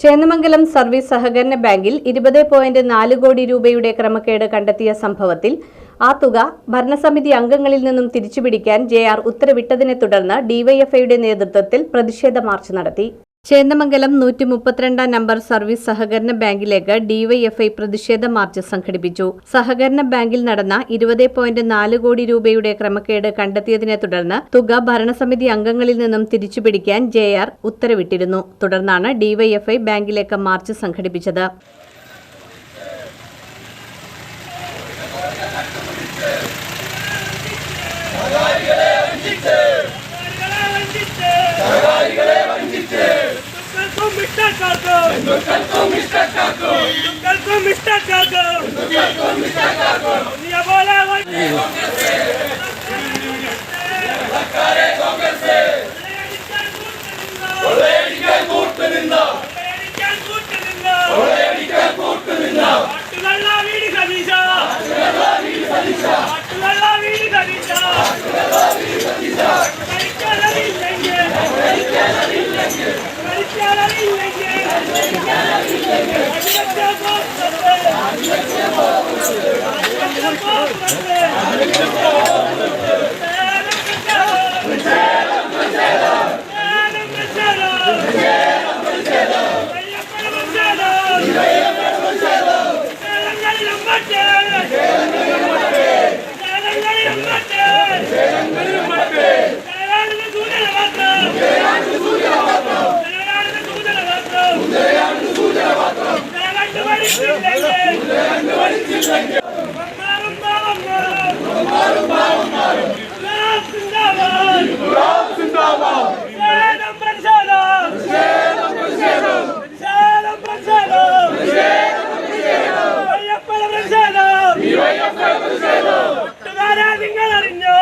Chendamangalam service സഹകരണ ബാങ്കിൽ ഇരുപത് പോയിന്റ് നാല് കോടി രൂപയുടെ ക്രമക്കേട് കണ്ടെത്തിയ സംഭവത്തിൽ ആ തുക ഭരണസമിതി അംഗങ്ങളിൽ നിന്നും തിരിച്ചുപിടിക്കാൻ ജെ ആർ ഉത്തരവിട്ടതിനെ തുടർന്ന് ഡിവൈഎഫ്ഐയുടെ നേതൃത്വത്തിൽ പ്രതിഷേധ മാർച്ച് നടത്തി. ചേന്നമംഗലം നൂറ്റി മുപ്പത്തിരണ്ടാം നമ്പർ സർവീസ് സഹകരണ ബാങ്കിലേക്ക് ഡിവൈഎഫ്ഐ പ്രതിഷേധ മാർച്ച് സംഘടിപ്പിച്ചു. സഹകരണ ബാങ്കിൽ നടന്ന ഇരുപത് പോയിന്റ് നാല് കോടി രൂപയുടെ ക്രമക്കേട് കണ്ടെത്തിയതിനെ തുടർന്ന് തുക ഭരണസമിതി അംഗങ്ങളിൽ നിന്നും തിരിച്ചുപിടിക്കാൻ ജെ ആർ ഉത്തരവിട്ടിരുന്നു. തുടർന്നാണ് ഡിവൈഎഫ്ഐ ബാങ്കിലേക്ക് മാർച്ച് സംഘടിപ്പിച്ചത്. ഹിന്ദുക്കൾക്കും ഹിന്ദുക്കൾക്കും ഇഷ്ടക്കാർക്കും നീ പോലെ പാട്ടുകള്ള വീട് സതീശ പാട്ടുകള്ള വീട് സതീശ മരിക്കാനറിയില്ലെങ്കിൽ മരിക്കാനറിയില്ലെങ്കിൽ അടിവച്ച പോസ്റ്റർ അടിവച്ച നാട്ടുകാരെ നിങ്ങൾ അറിഞ്ഞോ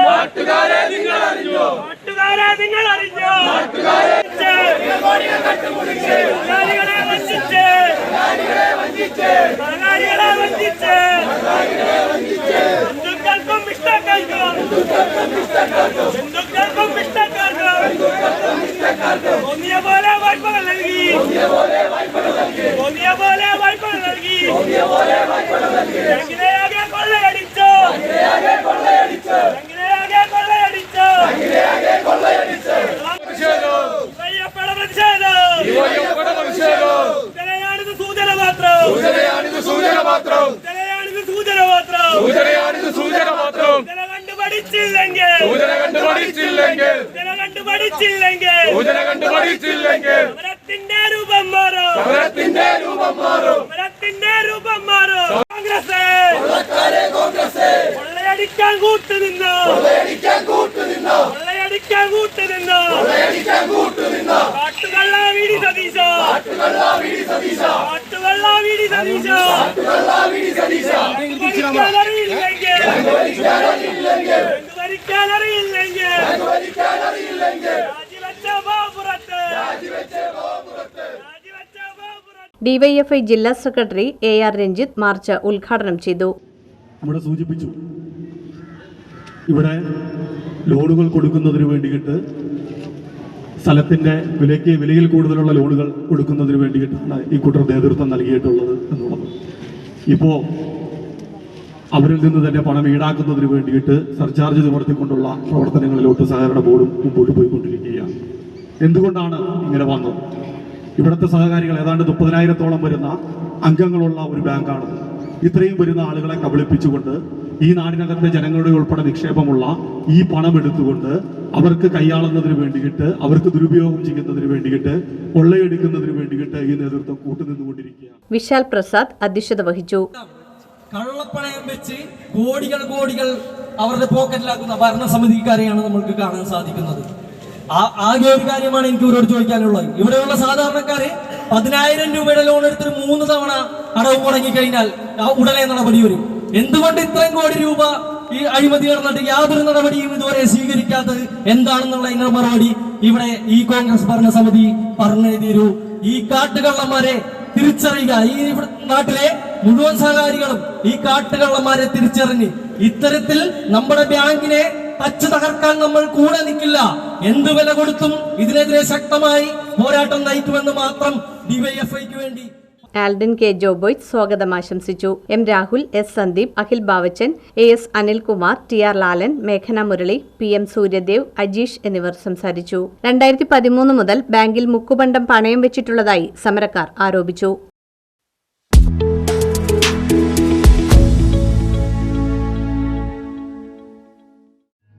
നാട്ടുകാരെ നിങ്ങൾ അറിഞ്ഞോ നാട്ടുകാരെ നിങ്ങൾ അറിഞ്ഞോ നാട്ടുകാരെ തൊഴിലാളികളെ വഞ്ചിച്ച് തൊഴിലാളികളെ വഞ്ചിച്ച് ഹിന്ദുക്കൾക്കും ഇഷ്ടക്കാർക്കും ഹിന്ദുക്കൾക്കും ഇഷ്ടക്കാർക്കും തോന്നിയ പോലെ വായ്പകൾ നൽകി തോന്നിയ പോലെ വായ്പകൾ നൽകി എങ്ങനെയാകെ കൊള്ളയടിച്ചോ എങ്ങനെയാകെ കൊള്ളയടിച്ചോ അയ്യപ്പട പ്രതിഷേധം ഇതനെയാണിത് സൂചന മാത്രം. സൂചനയാണിത് സൂചന മാത്രം. സൂചനയാണിത് സൂചന മാത്രം. ഇതനെ കണ്ടു പഠിച്ചില്ലെങ്കിൽ സൂചന കണ്ടു പഠിച്ചില്ലെങ്കിൽ ഇതനെ കണ്ടു പഠിച്ചില്ലെങ്കിൽ സൂചന കണ്ടു പഠിച്ചില്ലെങ്കിൽ സമരത്തിന്റെ രൂപം മാറും. സമരത്തിന്റെ രൂപം മാറും. ഡിവൈഎഫ്ഐ ജില്ലാ secretary A R Ranjith march ഉദ്ഘാടനം ചെയ്തു. ഇവിടെ സൂചിപ്പിച്ചു. ഇവിടെ ലോണുകൾ കൊടുക്കുന്നതിന് വേണ്ടിയിട്ട് സ്ഥലത്തിന്റെ വിലയ്ക്ക് വിലയിൽ കൂടുതലുള്ള ലോണുകൾ കൊടുക്കുന്നതിന് വേണ്ടിയിട്ടാണ് ഈ കൂട്ടർ നേതൃത്വം നൽകിയിട്ടുള്ളത് എന്നുള്ളത്. ഇപ്പോൾ അവരിൽ നിന്ന് തന്നെ പണം ഈടാക്കുന്നതിന് വേണ്ടിയിട്ട് സർചാർജ് നിവർത്തിക്കൊണ്ടുള്ള പ്രവർത്തനങ്ങളിലോട്ട് സഹകരണ ബോർഡും മുമ്പോട്ട് പോയിക്കൊണ്ടിരിക്കുകയാണ്. എന്തുകൊണ്ടാണ് ഇങ്ങനെ വന്നത്? ഇവിടുത്തെ സഹകാരികൾ ഏതാണ്ട് മുപ്പതിനായിരത്തോളം വരുന്ന അംഗങ്ങളുള്ള ഒരു ബാങ്കാണ്. ഇത്രയും വരുന്ന ആളുകളെ കബളിപ്പിച്ചുകൊണ്ട് ഈ നാടിനകത്തെ ജനങ്ങളുടെ ഉൾപ്പെടെ നിക്ഷേപമുള്ള ഈ പണം എടുത്തുകൊണ്ട് അവർക്ക് കൈയാളുന്നതിന് വേണ്ടിയിട്ട് അവർക്ക് ദുരുപയോഗം ചെയ്യുന്നതിന് വേണ്ടിയിട്ട് കൊള്ളയെടുക്കുന്നതിന് വേണ്ടിയിട്ട് ഈ നേതൃത്വം കൂട്ടുനിന്നുകൊണ്ടിരിക്കുകയാണ്. വിശാൽ പ്രസാദ് അധ്യക്ഷത വഹിച്ചു. കള്ളപ്പണയം വെച്ച് കോടികൾ കോടികൾ അവരുടെ പോക്കറ്റിലാക്കുന്ന ഭരണസമിതിക്കാരെയാണ് നമ്മൾക്ക് കാണാൻ സാധിക്കുന്നത്. ആകെ ഒരു കാര്യമാണ് എനിക്ക് ഇവരോട് ചോദിക്കാനുള്ളത്. ഇവിടെയുള്ള സാധാരണക്കാര് പതിനായിരം രൂപയുടെ ലോൺ എടുത്തിട്ട് മൂന്ന് തവണ അടവ് മുടങ്ങി കഴിഞ്ഞാൽ ഉടനെ നടപടി വരും. എന്തുകൊണ്ട് ഇത്രയും കോടി രൂപ ഈ അഴിമതി നടന്നിട്ട് യാതൊരു നടപടിയും ഇതുവരെ സ്വീകരിക്കാത്തത് എന്താണെന്നുള്ള മറുപടി ഇവിടെ ഈ കോൺഗ്രസ് ഭരണസമിതി പറഞ്ഞേ തീരൂ ഈ കാട്ടുകള്ളന്മാരെ തിരിച്ചറിയുക. ഈ നാട്ടിലെ മുഴുവൻ സഹകാരികളും ഈ കാട്ടുകള്ളന്മാരെ തിരിച്ചറിഞ്ഞ് ഇത്തരത്തിൽ നമ്മുടെ ബാങ്കിനെ തച്ചു തകർക്കാൻ നമ്മൾ കൂടെ നിൽക്കില്ല. എന്ത് വില കൊടുത്തും ഇതിനെതിരെ ശക്തമായി പോരാട്ടം നയിക്കുമെന്ന് മാത്രം ഡിവൈഎഫ്ഐക്ക് വേണ്ടി. ആൽഡിൻ കെ ജോബോയ് സ്വാഗതം ആശംസിച്ചു. M Rahul S Sandeep Akhil Bavachan A S Anilkumar T R Lalan മേഘന Murali P M Suryadev Ajeesh എന്നിവർ സംസാരിച്ചു. രണ്ടായിരത്തി പതിമൂന്ന് മുതൽ ബാങ്കിൽ മുക്കുപണ്ടം പണയം വെച്ചിട്ടുള്ളതായി സമരക്കാർ ആരോപിച്ചു.